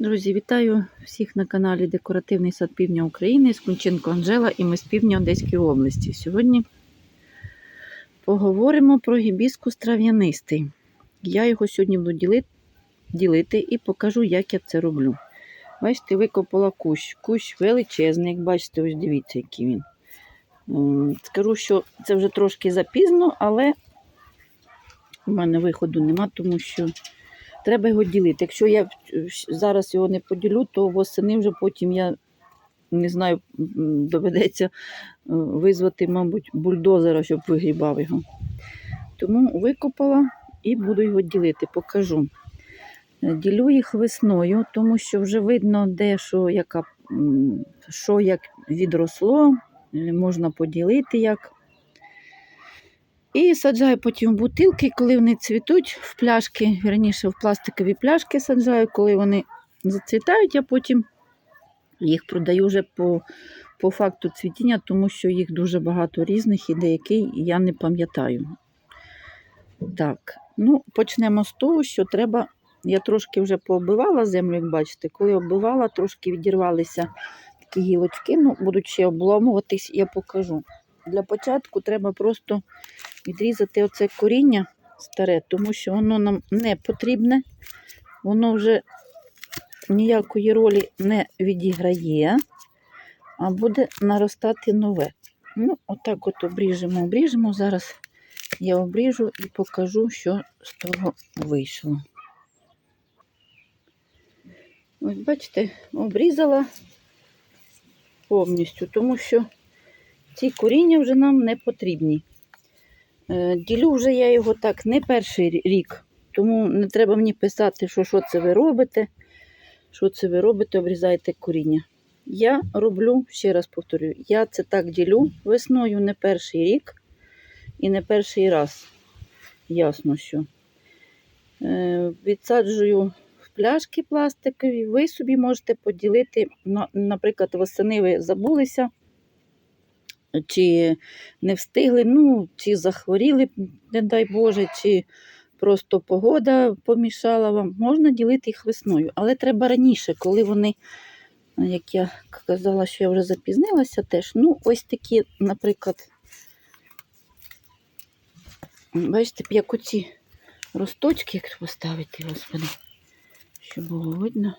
Друзі, вітаю всіх на каналі Декоративний сад Півдня України з Кунченко Анжела і ми з півдня Одеської області. Сьогодні поговоримо про гібіскус трав'янистий. Я його сьогодні буду ділити, і покажу, як я це роблю. Бачите, викопала кущ. Кущ величезний, як бачите, ось дивіться, який він. Скажу, що це вже трошки запізно, але у мене виходу нема, тому що треба його ділити. Якщо я е, зараз його не поділю, то восени вже потім я не знаю, доведеться е, визвати, мабуть, бульдозера, щоб вигрібав його. Тому викопала і буду його ділити, покажу. Ділю їх весною, тому що вже видно, де що, яка, що як відросло, е, можна поділити як. І саджаю потім в бутилки, коли вони цвітуть в пляшки, верніше в пластикові пляшки саджаю, коли вони зацвітають, я потім їх продаю вже по, по факту цвітіння, тому що їх дуже багато різних і деякий я не пам'ятаю. Так, ну почнемо з того, що треба. Я трошки вже пооббивала землю, як бачите. Коли оббивала, трошки відірвалися такі гілочки. Ну, будуть ще обламуватись, я покажу. Для початку треба просто відрізати оце коріння старе, тому що воно нам не потрібне, воно вже ніякої ролі не відіграє, а буде наростати нове. Ну, отак от обріжемо, обріжемо. Зараз я обріжу і покажу, що з того вийшло. Ось бачите, обрізала повністю, тому що ці коріння вже нам не потрібні. Е, Ділю вже я його так не перший рік, тому не треба мені писати, що що це ви робите, що це ви робите, обрізаєте коріння. Я роблю, ще раз повторюю, я це так ділю весною не перший рік і не перший раз. Ясно, що. Е, Відсаджую в пляшки пластикові, ви собі можете поділити, наприклад, восени ви забулися чи не встигли, ну, чи захворіли, не дай Боже, чи просто погода помішала вам. Можна ділити їх весною, але треба раніше, коли вони, як я казала, що я вже запізнилася теж. Ну, ось такі, наприклад, бачите, як оці росточки, як поставити, господи, щоб було видно.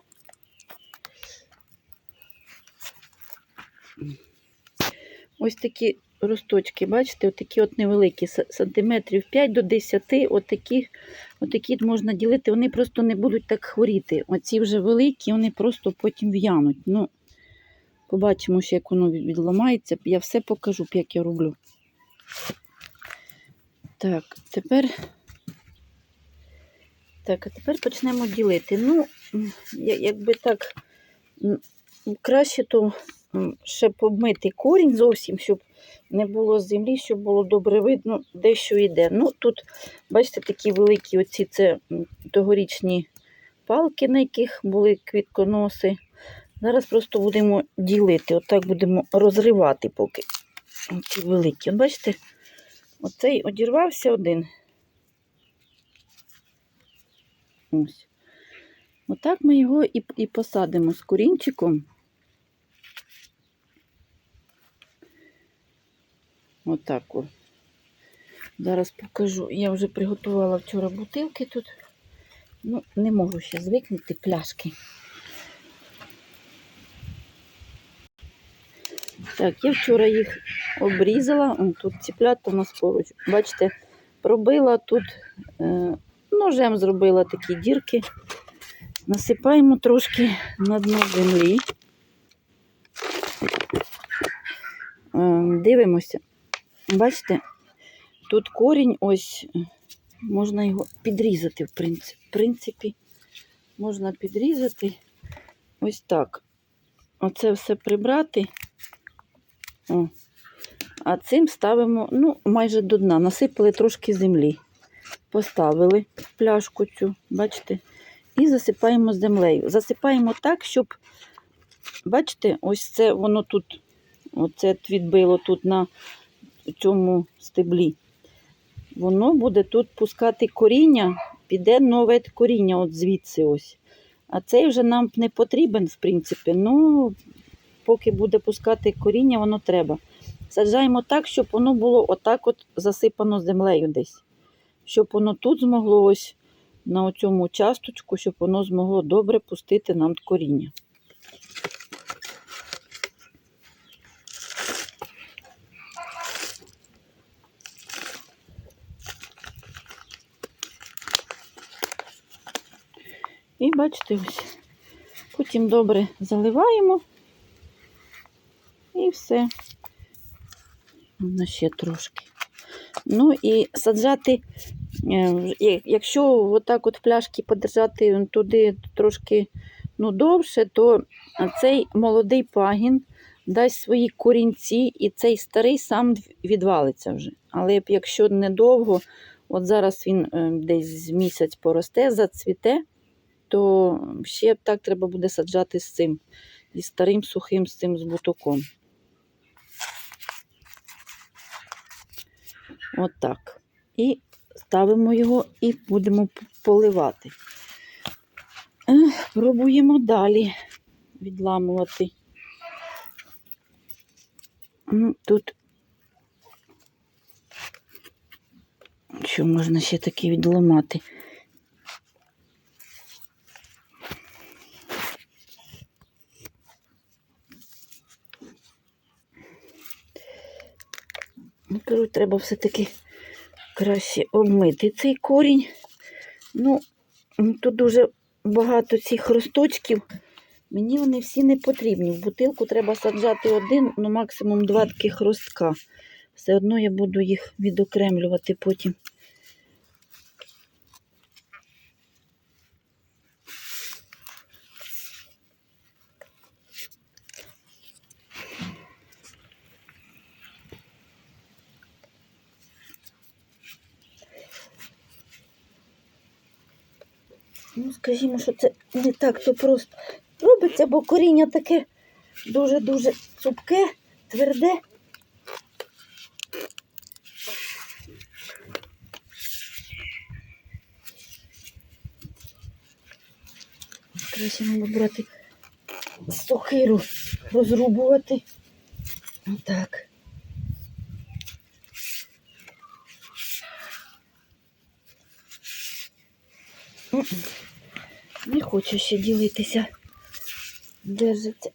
Ось такі росточки, бачите, отакі от невеликі, сантиметрів 5 до 10, отакі, отакі можна ділити, вони просто не будуть так хворіти. Оці вже великі, вони просто потім в'януть. Ну, побачимо, ще, як воно відламається. Я все покажу, як я роблю. Так, тепер. Так, а тепер почнемо ділити. Ну, якби так, краще то ще побмити корінь зовсім, щоб не було землі, щоб було добре видно, де що йде. Ну, тут, бачите, такі великі оці це тогорічні палки, на яких були квітконоси. Зараз просто будемо ділити. Отак будемо розривати поки. Ці великі. От бачите, оцей одірвався один. Ось. Отак ми його і, і посадимо з корінчиком. Отак о. Зараз покажу. Я вже приготувала вчора бутилки тут. Ну, не можу ще звикнути пляшки. Так, я вчора їх обрізала. О, тут ціплята у нас поруч. Бачите, пробила тут е, ножем зробила такі дірки. Насипаємо трошки на дно землі. Е, дивимося. Бачите, тут корінь ось, можна його підрізати. В принципі, можна підрізати ось так. Оце все прибрати. О. А цим ставимо, ну, майже до дна. Насипали трошки землі. Поставили пляшку цю, бачите, і засипаємо землею. Засипаємо так, щоб, бачите, ось це воно тут, оце відбило тут на цьому стеблі. Воно буде тут пускати коріння, піде нове коріння от звідси ось. А цей вже нам не потрібен, в принципі. Ну, поки буде пускати коріння, воно треба. Саджаємо так, щоб воно було отак от засипано землею десь. Щоб воно тут змогло ось на цьому часточку, щоб воно змогло добре пустити нам коріння. І бачите, ось. Потім добре заливаємо. І все. Воно ще трошки. Ну і саджати, е, якщо отак от пляшки подержати туди трошки ну, довше, то цей молодий пагін дасть свої корінці, і цей старий сам відвалиться вже. Але якщо недовго, от зараз він е, десь місяць поросте, зацвіте, то ще так треба буде саджати з цим, із старим сухим з цим з бутоком. Отак. І ставимо його і будемо поливати. Пробуємо далі відламувати. Ну, тут що можна ще таке відламати? Ну, кажу, треба все-таки краще обмити цей корінь. Ну, тут дуже багато цих росточків. Мені вони всі не потрібні. В бутилку треба саджати один, ну максимум два таких ростка. Все одно я буду їх відокремлювати потім. Скажімо, що це не так то просто робиться, бо коріння таке дуже-дуже цупке, тверде. Краще мабуть, брати сокиру, розрубувати. Отак. Хочу ще ділитися. Держиться.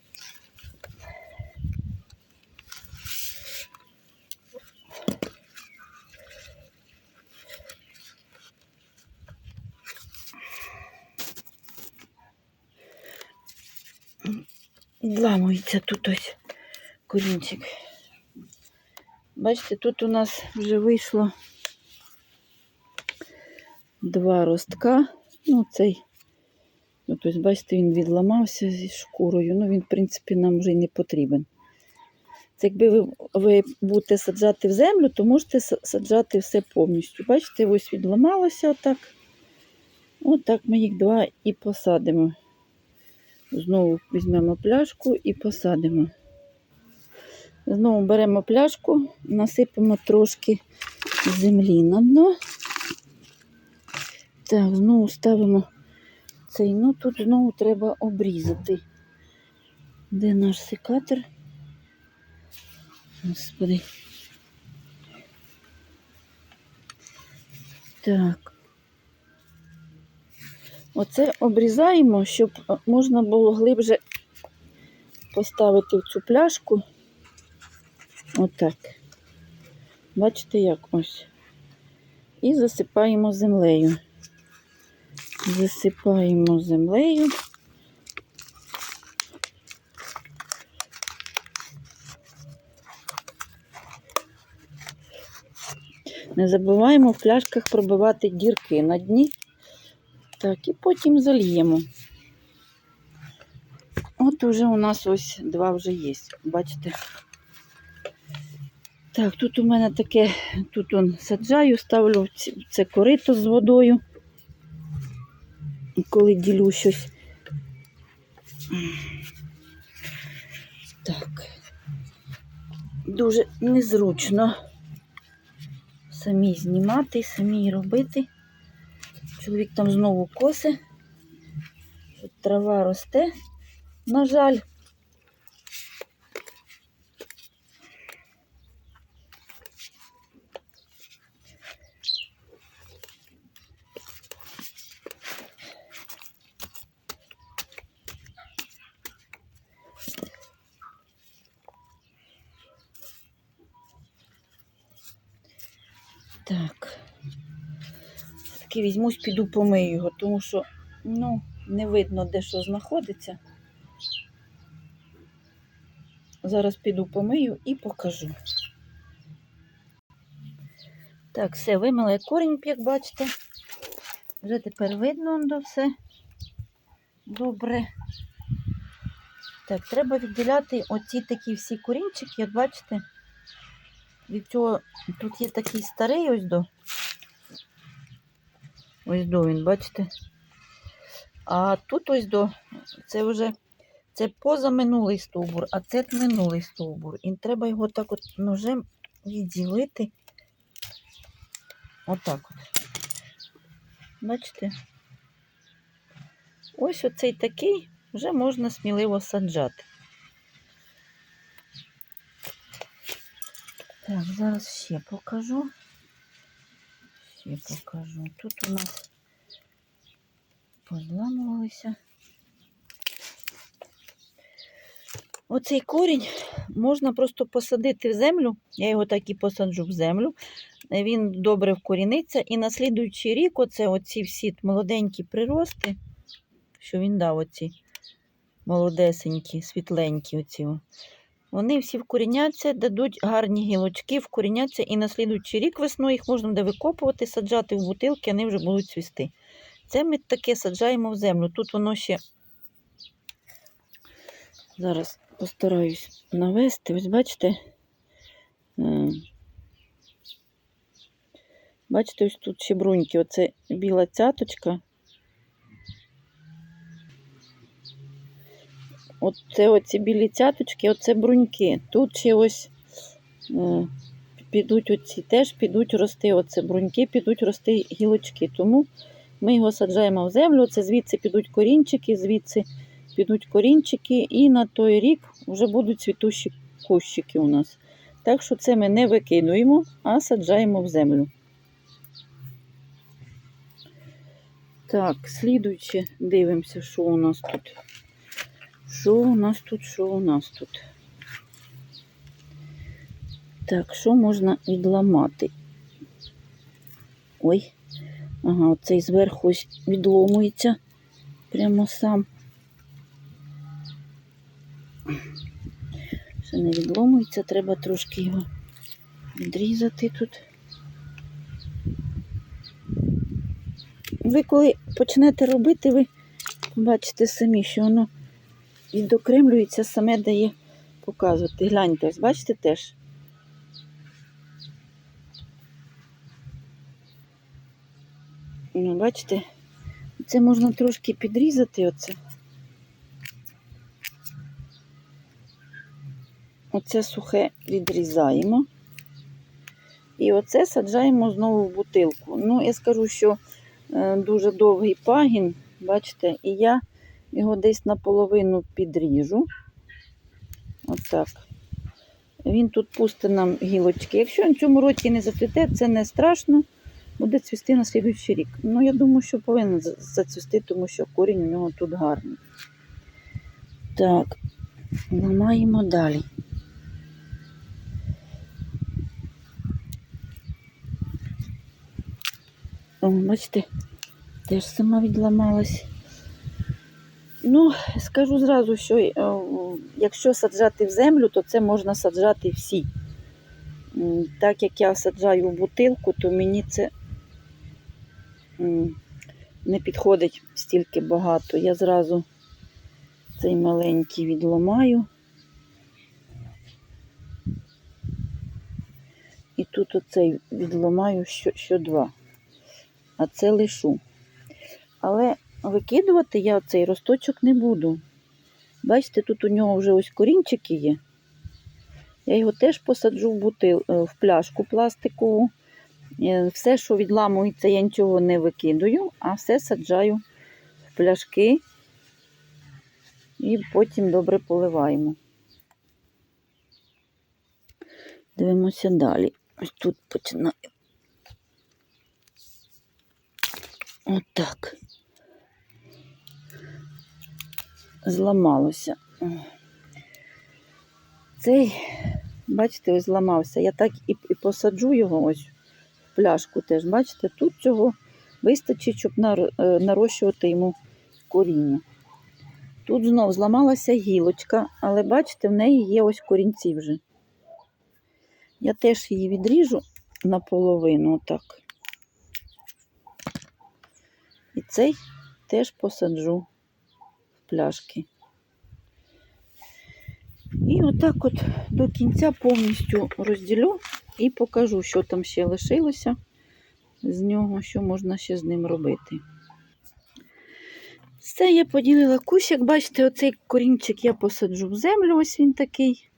Відламується тут ось корінчик. Бачите, тут у нас вже вийшло два ростка. Ну, цей, ну, тобто, бачите, він відламався зі шкурою. Ну, він, в принципі, нам вже й не потрібен. Це якби ви, ви будете саджати в землю, то можете саджати все повністю. Бачите, ось відламалося отак. Отак ми їх два і посадимо. Знову візьмемо пляшку і посадимо. Знову беремо пляшку, насипемо трошки землі на дно. Так, знову ставимо цей. Ну тут знову треба обрізати. Де наш секатор? Господи. Так. Оце обрізаємо, щоб е, можна було глибше поставити в цю пляшку. Отак. Бачите, як ось. І засипаємо землею. Засипаємо землею. Не забуваємо в пляшках пробивати дірки на дні. Так, і потім зальємо. От уже у нас ось два вже є. Бачите? Так, тут у мене таке, тут он саджаю, ставлю це корито з водою. Коли ділю щось. Так. Дуже незручно самі знімати, самі робити. Чоловік там знову коси. Трава росте, на жаль. Так. Все-таки візьмусь, піду помию його, тому що ну, не видно, де що знаходиться. Зараз піду помию і покажу. Так, все, вимила корінь, як бачите. Вже тепер видно воно все. Добре. Так, треба відділяти оці такі всі корінчики, як бачите. Від цього тут є такий старий ось до. Ось до він, бачите? А тут ось до, це вже це позаминулий стовбур, а це минулий стовбур. І треба його так от ножем відділити. Отак от. Бачите? Ось оцей такий вже можна сміливо саджати. Так, зараз ще покажу. Ще покажу. Тут у нас позламувалися. Оцей корінь можна просто посадити в землю. Я його так і посаджу в землю. Він добре вкоріниться. І на слідуючий рік оце оці всі молоденькі прирости, що він дав оці молодесенькі, світленькі оці. Вони всі вкоріняться, дадуть гарні гілочки, вкоріняться, і на слідуючий рік весною їх можна буде викопувати, саджати в бутилки, вони вже будуть цвісти. Це ми таке саджаємо в землю. Тут воно ще зараз постараюсь навести. Ось бачите. е, Бачите, ось тут ще бруньки. Оце біла цяточка. Оце оці білі цяточки, оце бруньки. Тут ще ось е, підуть оці, теж підуть рости. Оце бруньки, підуть рости гілочки. Тому ми його саджаємо в землю. Це звідси підуть корінчики, звідси підуть корінчики, і на той рік вже будуть цвітущі кущики у нас. Так що це ми не викидуємо, а саджаємо в землю. Так, слідуючи, дивимося, що у нас тут. Що у нас тут, що у нас тут? Так, що можна відламати? Ой, ага, оцей зверху ось відломується прямо сам. Ще не відломується, треба трошки його відрізати тут. Ви коли почнете робити, ви бачите самі, що воно відокремлюється, саме дає показувати. Гляньте, бачите теж. Ну, бачите, це можна трошки підрізати оце. Оце сухе відрізаємо. І оце саджаємо знову в бутилку. Ну, я скажу, що е, дуже довгий пагін, бачите, і я його десь наполовину підріжу. Отак. Він тут пустить нам гілочки. Якщо він в цьому році не зацвіте, це не страшно, буде цвісти на слідуючий рік. Ну, я думаю, що повинен за- зацвісти, тому що корінь у нього тут гарний. Так, ламаємо далі. О, бачите, теж сама відламалась. Ну, скажу зразу, що е, якщо саджати в землю, то це можна саджати всі. Так як я саджаю в бутилку, то мені це не підходить стільки багато. Я зразу цей маленький відламаю. І тут оцей відламаю що, що два. А це лишу. Але викидувати я цей росточок не буду. Бачите, тут у нього вже ось корінчики є. Я його теж посаджу в бутил, е, в пляшку пластикову. Е, Все, що відламується, я нічого не викидаю, а все саджаю в пляшки і потім добре поливаємо. Дивимося далі. Ось тут починаю. Отак. Зламалося. Цей, бачите, ось зламався. Я так і, і посаджу його ось в пляшку теж. Бачите, тут цього вистачить, щоб е, нарощувати йому коріння. Тут знов зламалася гілочка, але бачите, в неї є ось корінці вже. Я теж її відріжу наполовину, отак. І цей теж посаджу пляшки. І отак от до кінця повністю розділю і покажу, що там ще лишилося з нього, що можна ще з ним робити. Все, я поділила кущ, як бачите, оцей корінчик я посаджу в землю, ось він такий.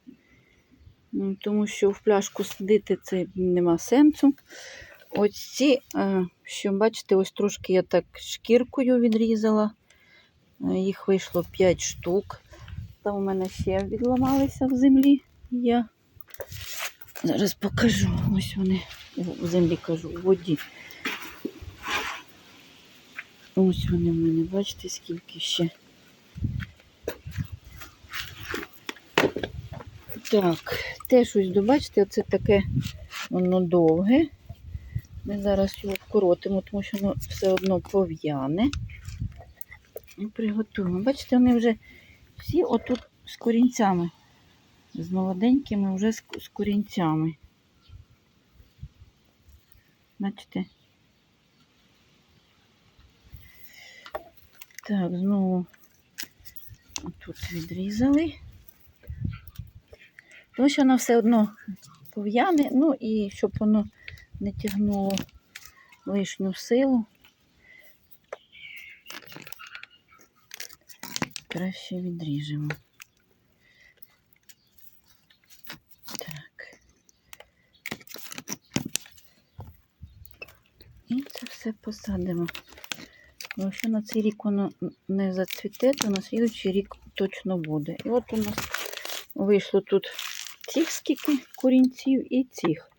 Ну, Тому що в пляшку садити це нема сенсу. Ось ці, що бачите, ось трошки я так шкіркою відрізала. Їх вийшло 5 штук. Там у мене ще відламалися в землі. Я зараз покажу. Ось вони в землі кажу, в воді. Ось вони в мене, бачите, скільки ще. Так, теж ось добачите, оце таке воно довге. Ми зараз його вкоротимо, тому що воно все одно пов'яне. І приготуємо. Бачите, вони вже всі отут з корінцями. З молоденькими вже з, з корінцями. Бачите? Так, знову тут відрізали. Тому що воно все одно пов'яне, ну і щоб воно не тягнуло лишню силу. Краще відріжемо. Так. І це все посадимо. Якщо на цей рік воно не зацвіте, то на слідуючий рік точно буде. І от у нас вийшло тут цих скільки корінців і цих.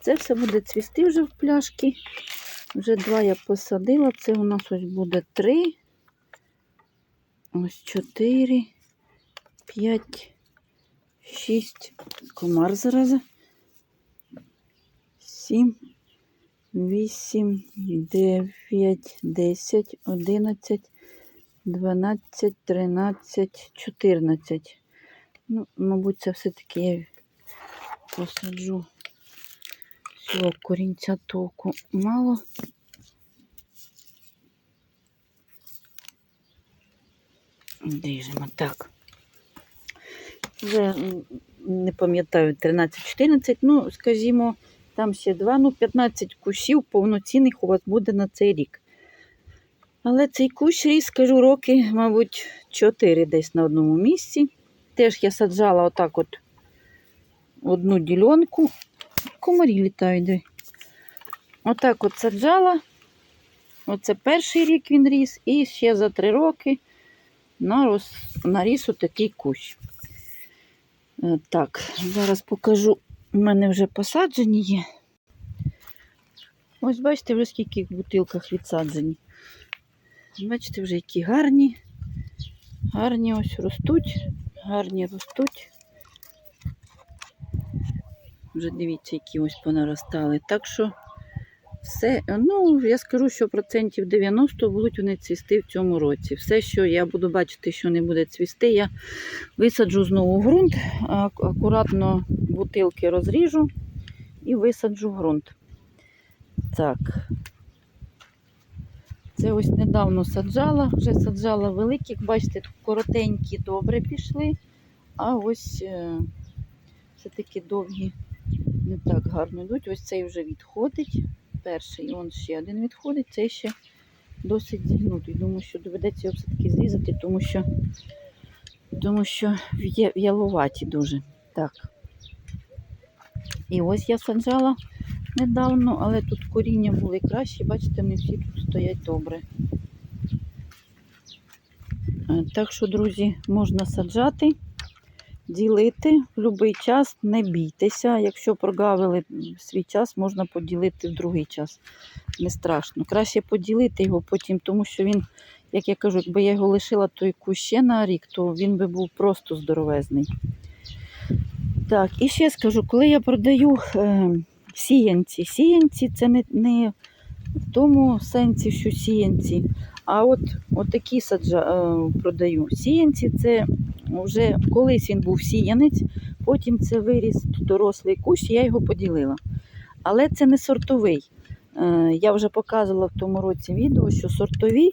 Це все буде цвісти вже в пляшки. Вже два я посадила. Це у нас ось буде три. Ось чотири, п'ять, шість. Комар зараза. Сім, вісім, дев'ять, десять, одинадцять, дванадцять, тринадцять, чотирнадцять. Ну, мабуть, це все-таки я посаджу цього корінця току мало. Ріжемо так. Вже не пам'ятаю 13-14, ну, скажімо, там ще 2, ну, 15 кущів повноцінних у вас буде на цей рік. Але цей кущ ріс, скажу, роки, мабуть, 4 десь на одному місці. Теж я саджала отак от одну ділянку. Комарі літають. диви. Отак от саджала. Оце перший рік він ріс, і ще за три роки нарос, наріс отакий кущ. Е, Так, зараз покажу. У мене вже посаджені є. Ось бачите, вже скільки в бутилках відсаджені. Бачите, вже які гарні. Гарні ось ростуть, гарні ростуть. Вже дивіться, які ось понаростали. Так що все, ну, я скажу, що процентів 90 будуть вони цвісти в цьому році. Все, що я буду бачити, що не буде цвісти, я висаджу знову ґрунт, акуратно бутилки розріжу і висаджу ґрунт. Так. Це ось недавно саджала, вже саджала великих, бачите, тут коротенькі добре пішли, а ось е, все-таки довгі не так гарно йдуть. Ось цей вже відходить. Перший, он ще один відходить, цей ще досить зігнутий. Думаю, що доведеться його все-таки зрізати, тому що, тому що в'я- дуже. Так. І ось я саджала недавно, але тут коріння були кращі, бачите, не всі тут стоять добре. Е, Так що, друзі, можна саджати, ділити в будь-який час, не бійтеся. Якщо прогавили свій час, можна поділити в другий час. Не страшно. Краще поділити його потім, тому що він, як я кажу, якби я його лишила той ще на рік, то він би був просто здоровезний. Так, і ще скажу, коли я продаю е, сіянці, сіянці це не, не в тому сенсі, що сіянці, а от, от такі саджа, е, продаю. Сіянці це вже колись він був сіянець, потім це виріс дорослий кущ, я його поділила. Але це не сортовий. Е, я вже показувала в тому році відео, що сортові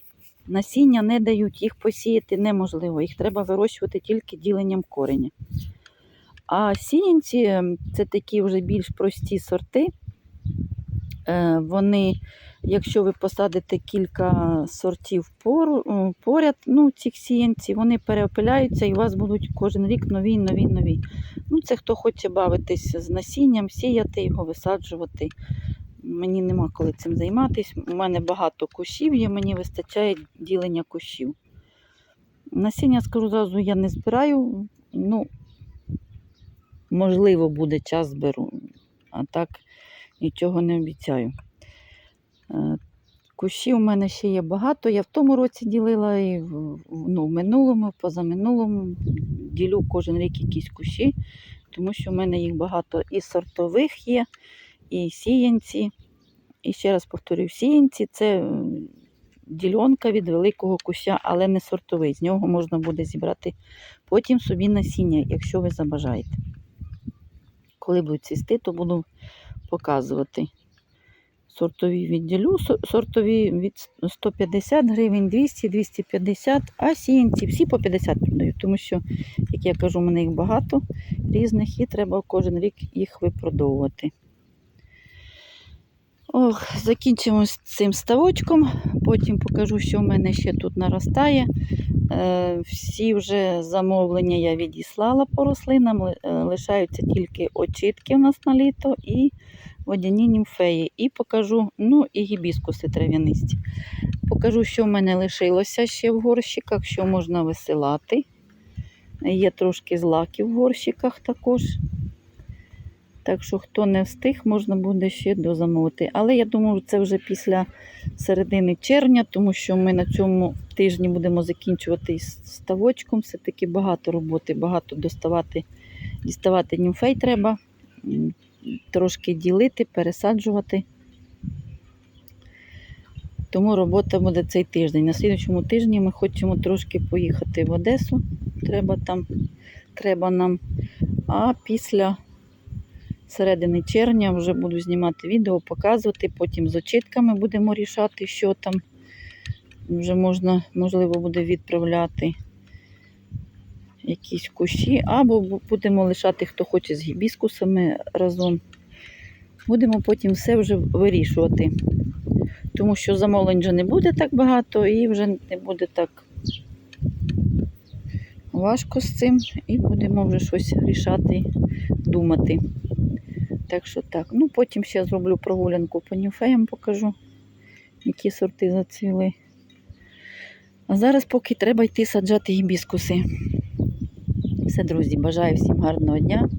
насіння не дають, їх посіяти неможливо. Їх треба вирощувати тільки діленням кореня. А сіянці ем, це такі вже більш прості сорти. Е, Вони, якщо ви посадите кілька сортів поряд, ну, цих сіянців, вони переопиляються і у вас будуть кожен рік нові, нові, нові. Ну, це хто хоче бавитись з насінням, сіяти його, висаджувати. Мені нема коли цим займатися. У мене багато кущів є, мені вистачає ділення кущів. Насіння, скажу зразу, я не збираю. Ну, можливо, буде час зберу, а так нічого не обіцяю. Е, Кущів у мене ще є багато. Я в тому році ділила і ну, в минулому, позаминулому. Ділю кожен рік якісь кущі, тому що в мене їх багато і сортових є, і сіянці. І ще раз повторюю, сіянці це е, ділянка від великого куща, але не сортовий. З нього можна буде зібрати потім собі насіння, якщо ви забажаєте. Коли будуть цвісти, то буду показувати. Сортові відділю, сортові від 150 гривень, 200, 250, а сіянці всі по 50 продаю, тому що, як я кажу, у мене їх багато різних і треба кожен рік їх випродовувати. Ох, закінчимо з цим ставочком, потім покажу, що в мене ще тут наростає. Е, всі вже замовлення я відіслала по рослинам, е, лишаються тільки очітки у нас на літо і водяні німфеї. І покажу, ну і гібіскуси трав'янисті. Покажу, що в мене лишилося ще в горщиках, що можна висилати. Є трошки злаків в горщиках також. Так що, хто не встиг, можна буде ще дозамовити. Але я думаю, це вже після середини червня, тому що ми на цьому тижні будемо закінчувати із ставочком. Все-таки багато роботи, багато доставати, діставати німфей треба, трошки ділити, пересаджувати. Тому робота буде цей тиждень. На слідчому тижні ми хочемо трошки поїхати в Одесу. Треба там, треба нам. А після середини червня вже буду знімати відео, показувати. Потім з очітками будемо рішати, що там вже можна, можливо, буде відправляти якісь кущі, або будемо лишати, хто хоче з гібіскусами разом. Будемо потім все вже вирішувати. Тому що замовлень вже не буде так багато і вже не буде так важко з цим. І будемо вже щось рішати, думати. Так що так. Ну, потім ще зроблю прогулянку по нюфеям, покажу, які сорти зацвіли. А зараз поки треба йти саджати гібіскуси. Все, друзі, бажаю всім гарного дня.